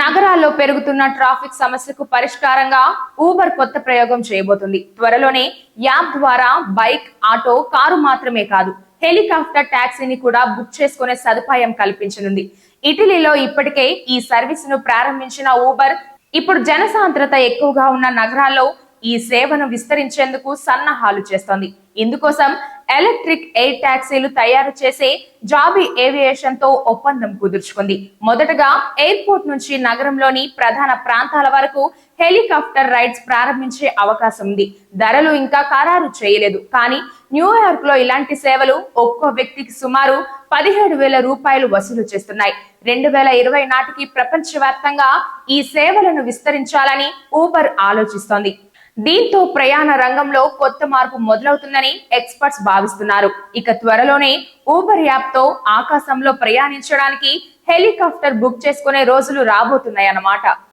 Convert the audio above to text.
నగరాల్లో పెరుగుతున్న ట్రాఫిక్ సమస్యకు పరిష్కారంగా ఊబర్ కొత్త ప్రయోగం చేయబోతుంది. త్వరలోనే యాప్ ద్వారా బైక్ ఆటో కారు మాత్రమే కాదు హెలికాప్టర్ టాక్సీని కూడా బుక్ చేసుకునే సదుపాయం కల్పించనుంది. ఇటలీలో ఇప్పటికే ఈ సర్వీసును ప్రారంభించిన ఊబర్ ఇప్పుడు జనసాంద్రత ఎక్కువగా ఉన్న నగరాల్లో ఈ సేవను విస్తరించేందుకు సన్నాహాలు చేస్తోంది. ఇందుకోసం ఎలక్ట్రిక్ ఎయిర్ టాక్సీలు తయారు చేసే జాబీ ఏవియేషన్తో ఒప్పందం కుదుర్చుకుంది. మొదటగా ఎయిర్పోర్ట్ నుంచి నగరంలోని ప్రధాన ప్రాంతాల వరకు హెలికాప్టర్ రైడ్స్ ప్రారంభించే అవకాశం ఉంది. ధరలు ఇంకా ఖరారు చేయలేదు. కానీ న్యూయార్క్లో ఇలాంటి సేవలు ఒక్కో వ్యక్తికి సుమారు పదిహేడు వేల రూపాయలు వసూలు చేస్తున్నాయి. రెండు వేల ఇరవై నాటికి ప్రపంచవ్యాప్తంగా ఈ సేవలను విస్తరించాలని ఊబర్ ఆలోచిస్తోంది. దీంతో ప్రయాణ రంగంలో కొత్త మార్పు మొదలవుతుందని ఎక్స్పర్ట్స్ భావిస్తున్నారు. ఇక త్వరలోనే ఊబర్ యాప్తో ఆకాశంలో ప్రయాణించడానికి హెలికాప్టర్ బుక్ చేసుకునే రోజులు రాబోతున్నాయన్నమాట.